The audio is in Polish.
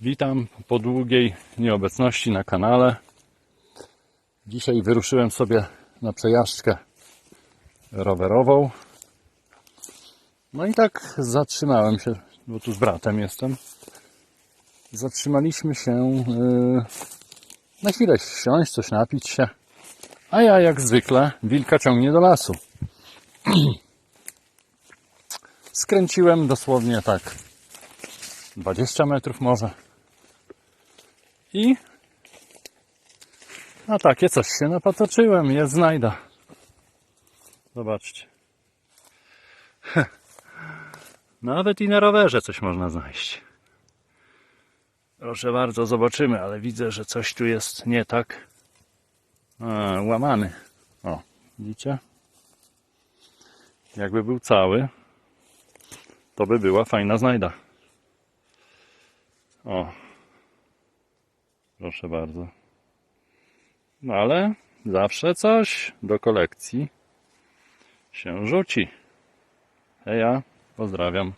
Witam po długiej nieobecności na kanale. Dzisiaj wyruszyłem sobie na przejażdżkę rowerową. No i tak zatrzymałem się, bo tu z bratem jestem. Zatrzymaliśmy się yy, na chwilę siąść, coś napić się. A ja jak zwykle wilka ciągnie do lasu. Skręciłem dosłownie tak 20 metrów może. I na takie coś się napatoczyłem, jest znajda. Zobaczcie. Nawet i na rowerze coś można znaleźć. Proszę bardzo, zobaczymy, ale widzę, że coś tu jest nie tak. Łamany. O, widzicie? Jakby był cały, to by była fajna znajda. O. Proszę bardzo. No ale zawsze coś do kolekcji się rzuci. Heja, pozdrawiam.